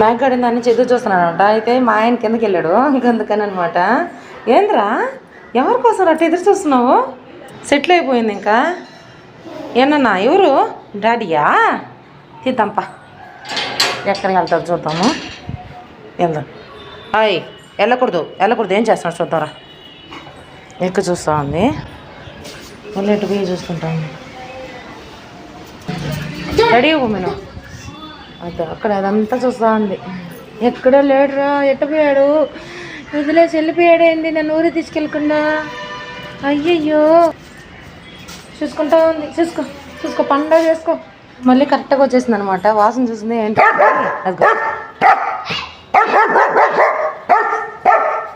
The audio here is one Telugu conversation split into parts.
నాకు గడిన దాన్ని చదువు చూస్తున్నాడు అనమాట అయితే మా ఆయన కిందకి వెళ్ళాడు? ఇంకందుకని అనమాట ఏంద్రా? ఎవరి కోసం అట్లా ఎదురు చూస్తున్నావు? సెటిల్ అయిపోయింది ఇంకా. ఏనన్నా ఎవరు? డాడీయా? తీద్దాంపా. ఎక్కడికి వెళ్తారు చూద్దాము. వెళ్దాం హాయ్ వెళ్ళకూడదు. వెళ్ళకూడదు. ఏం చేస్తున్నాడు చూద్దాంరా. ఎక్క చూస్తా ఉంది. మళ్ళీ ఎటు పోయి చూస్తుంటాను రెడీ అవ్వమేనా అది అక్కడ అదంతా చూస్తూ ఉంది ఎక్కడో లేడురా ఎట్టపోయాడు వదిలేసి వెళ్ళిపోయాడేంది? నన్ను ఊరి తీసుకెళ్ళకుండా. అయ్యయ్యో. చూసుకుంటా ఉంది. చూసుకో చూసుకో పండగ చేసుకో. మళ్ళీ కరెక్ట్గా వచ్చేసింది అనమాట వాసన చూసింది ఏంటి?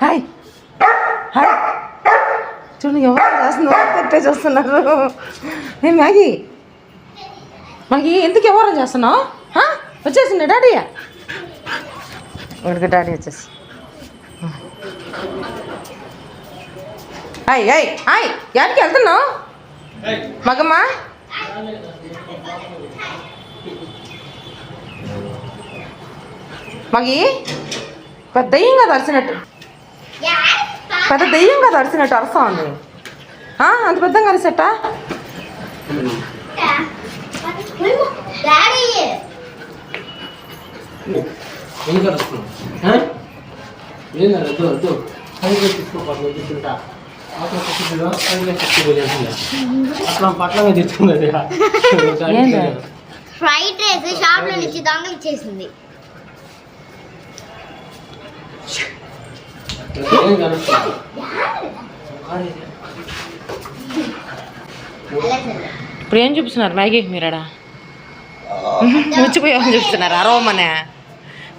హాయ్. హాయ్. చూడు ఎవరు చేస్తున్నారు తిట్టే చూస్తున్నారు. ఏ మ్యాగీ? మ్యాగీ ఎందుకు ఎవరు చేస్తున్నావు వచ్చేసింది డాడీ? వాడికి డాడీ వచ్చేసి. హాయ్ హాయ్ హాయ్ యాడికి వెళ్తున్నావు? మగమ్మ? మగి పెద్ద దయ్యంగా తరిచినట్టు పెద్ద దెయ్యంగా తరిచినట్టు అరుస్తా ఉంది. ఆ, అంత పెద్దగా అరిసెట్టా? డాడీ ఏం కలుస్తున్నావు? ఏం వద్దు వద్దు. పైగా తీసుకోపోతుంది తీసుకుంటా అట్లా పట్లంగా తెచ్చుకున్నది? ఫ్రైడ్ రైస్ షాప్లో నుంచి దొంగలు ఇప్పుడు ఏం చూపిస్తున్నారు మ్యాగీ మీరాడా? వచ్చిపోయే వాళ్ళని చూపిస్తున్నారా? అరవమనే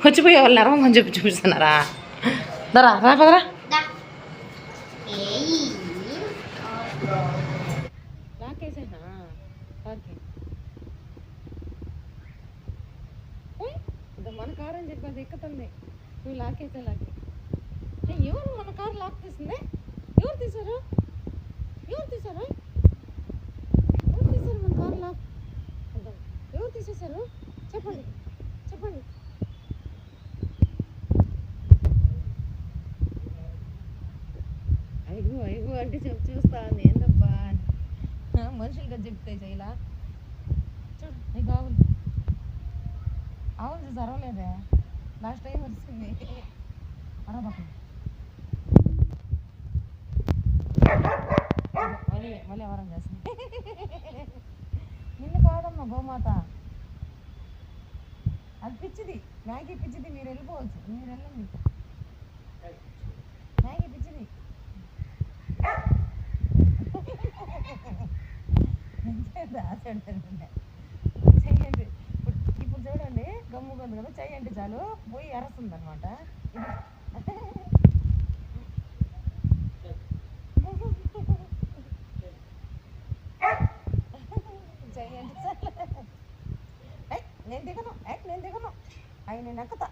వచ్చిపోయే వాళ్ళని అరవమని చెప్పి చూపిస్తున్నారా? దరా రా పదరా. దా. ఏయ్. మన కారు అని చెప్పి అది ఎక్కుతుంది నువ్వు లాకేసే లాకే ఎవరు మన కారు లాక్ తీసింది ఎవరు తీశారు? ఎవరు తీశారు ఎవరు తీశారు మన కారు లాక్ అర్థం. తీసేశారు చెప్పండి. చెప్పండి. అయ్యో అయ్యో అంటే చెప్పు చూస్తాను ఏంటబ్బా అని. ఆ, మనుషులుగా చెప్తాయి చేయలా? చూడు నీకు చూసి అరవలేదే లాస్ట్ టైం వచ్చింది. అరవకు మళ్ళీ మళ్ళీ ఎవరం చేస్తుంది నిన్ను కాదమ్మా గోమాత. అది పిచ్చిది. మ్యాగీ పిచ్చిది మీరు వెళ్ళిపోవచ్చు. మీరు వెళ్ళండి. మ్యాగీ పిచ్చిది. చెయ్యండి చెయ్యండి ఇప్పుడు ఇప్పుడు చూడండి గమ్ముగా ఉంది కదా చెయ్యండి చాలు. పోయి అరస్తుంది అనమాట ఆయన నకత